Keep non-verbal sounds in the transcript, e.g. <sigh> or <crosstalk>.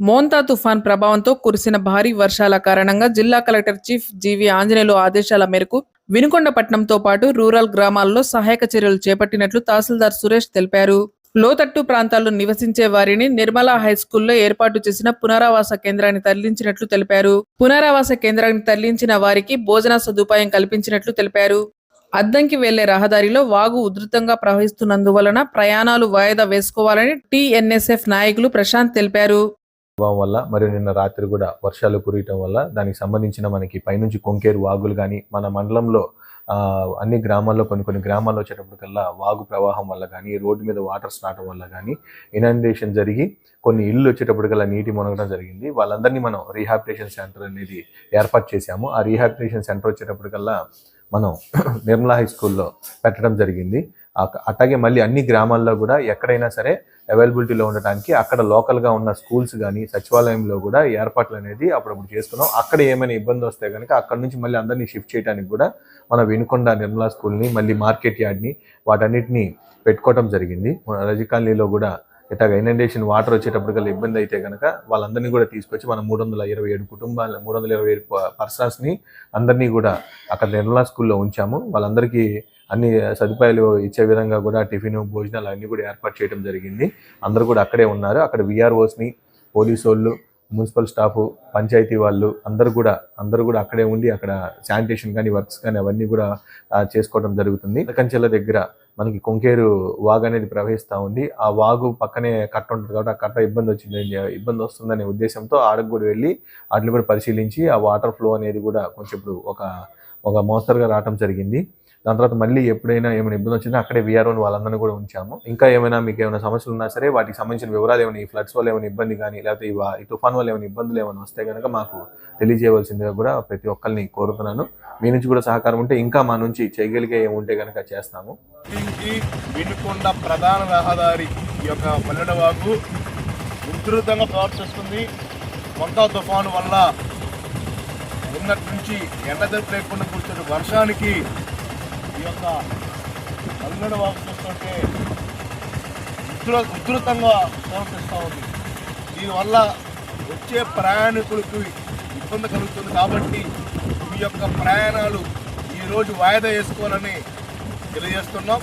మోంతా తుఫాన్ ప్రభావంతో కురిసిన భారీ వర్షాల కారణంగా జిల్లా కలెక్టర్ చీఫ్ జీవి ఆంజనేయులు ఆదేశాల మేరకు వినుకొండపట్నంతో పాటు రూరల్ గ్రామాల్లో సహాయక చర్యలు చేపట్టినట్లు తహసీల్దార్ సురేష్ తెలిపారు. లోతట్టు ప్రాంతాల్లో నివసించే వారిని నిర్మలా హై స్కూల్లో ఏర్పాటు చేసిన పునరావాస కేంద్రాన్ని తరలించినట్లు తెలిపారు. పునరావాస కేంద్రాన్ని తరలించిన వారికి భోజన సదుపాయం కల్పించినట్లు తెలిపారు. అద్దంకి వెళ్ళే రహదారిలో వాగు ఉధృతంగా ప్రవహిస్తున్నందువలన ప్రయాణాలు వాయిదా వేసుకోవాలని టీఎన్ఎస్ఎఫ్ నాయకులు ప్రశాంత్ తెలిపారు. ప్రభావం వల్ల మరియు నిన్న రాత్రి కూడా వర్షాలు కురియటం వల్ల దానికి సంబంధించిన మనకి పైనుంచి కొంకేరు వాగులు కానీ మన మండలంలో అన్ని గ్రామాల్లో కొన్ని కొన్ని గ్రామాల్లో వచ్చేటప్పటికల్లా వాగు ప్రవాహం వల్ల కానీ రోడ్డు మీద వాటర్స్ రావడం వల్ల కానీ ఇనండేషన్ జరిగి కొన్ని ఇల్లు వచ్చేటప్పటికల్లా నీటి మునగడం జరిగింది. వాళ్ళందరినీ మనం రీహాబిటేషన్ సెంటర్ అనేది ఏర్పాటు చేశాము. ఆ రీహాబిటేషన్ సెంటర్ వచ్చేటప్పటికల్లా మనం <clears throat> నిర్మలా హై స్కూల్లో పెట్టడం జరిగింది. అట్లాగే మళ్ళీ అన్ని గ్రామాల్లో కూడా ఎక్కడైనా సరే అవైలబిలిటీలో ఉండటానికి అక్కడ లోకల్గా ఉన్న స్కూల్స్ కానీ సచివాలయంలో కూడా ఏర్పాట్లు అనేది అప్పుడప్పుడు చేసుకున్నాం. అక్కడ ఏమైనా ఇబ్బంది వస్తే కనుక అక్కడ నుంచి మళ్ళీ అందరినీ షిఫ్ట్ చేయడానికి కూడా మన వినుకొండ నిర్మలా స్కూల్ని మళ్ళీ మార్కెట్ యార్డ్ని వాటన్నిటిని పెట్టుకోవడం జరిగింది. మన కాలనీలో కూడా ఇట్లాగ ఇనండేషన్ వాటర్ వచ్చేటప్పటికల్లా ఇబ్బంది అయితే కనుక వాళ్ళందరినీ కూడా తీసుకొచ్చి మనం మూడు వందల ఇరవై ఏడు కుటుంబాలు మూడు వందల ఇరవై ఏడు పర్సన్స్ని అందరినీ కూడా అక్కడ నిర్మలా స్కూల్లో ఉంచాము. వాళ్ళందరికీ అన్ని సదుపాయాలు ఇచ్చే విధంగా కూడా టిఫిన్ భోజనాలు అన్నీ కూడా ఏర్పాటు చేయడం జరిగింది. అందరూ కూడా అక్కడే ఉన్నారు. అక్కడ విఆర్ఓస్ని పోలీసు వాళ్ళు మున్సిపల్ స్టాఫ్ పంచాయతీ వాళ్ళు అందరూ కూడా అందరూ కూడా అక్కడే ఉండి అక్కడ శానిటేషన్ కానీ వర్క్స్ కానీ అవన్నీ కూడా చేసుకోవడం జరుగుతుంది. కంచెల దగ్గర మనకి కొంకేరు వాగు అనేది ప్రవహిస్తూ ఉంది. ఆ వాగు పక్కనే కట్ట ఉంటుంది కాబట్టి ఆ కట్ట ఇబ్బంది వచ్చింది ఇబ్బంది వస్తుందనే ఉద్దేశంతో ఆడకు కూడా వెళ్ళి వాటిని కూడా పరిశీలించి ఆ వాటర్ ఫ్లో అనేది కూడా కొంచెం ఇప్పుడు ఒక ఒక మోస్తరుగా రావటం జరిగింది. దాని తర్వాత మళ్ళీ ఎప్పుడైనా ఏమైనా ఇబ్బంది వచ్చిందో అక్కడే విఆర్ఓని వాళ్ళందరినీ కూడా ఉంచాము. ఇంకా ఏమైనా మీకు ఏమైనా సమస్యలు ఉన్నా సరే వాటికి సంబంధించిన వివరాలు ఏమైనా ఈ ఫ్లడ్స్ వల్ల ఏమైనా ఇబ్బంది కానీ లేకపోతే ఈ తుఫాన్ వల్ల ఏమైనా ఇబ్బందులు ఏమైనా వస్తే కనుక మాకు తెలియజేయవలసిందిగా కూడా ప్రతి ఒక్కరిని కోరుతున్నాను. మీ నుంచి కూడా సహకారం ఉంటే ఇంకా మా నుంచి చేయగలిగే ఏముంటే కనుక చేస్తాము. వినుకొండ ప్రధాన రహదారి ఈ యొక్క పల్లెడవాగు ఉధృతంగా ప్రవర్తిస్తుంది వంకా తుఫాను వల్ల ఉన్నట్టు నుంచి ఎండదెబ్బ లేకుండా కూర్చున్న వర్షానికి ఈ యొక్క పల్లెడవాగు చూస్తుంటే ఉధృ ఉధృతంగా ప్రవర్తిస్తూ ఉంది. దీనివల్ల వచ్చే ప్రయాణికులకు ఇబ్బంది కలుగుతుంది కాబట్టి మీ యొక్క ప్రయాణాలు ఈరోజు వాయిదా వేసుకోవాలని తెలియజేస్తున్నాం.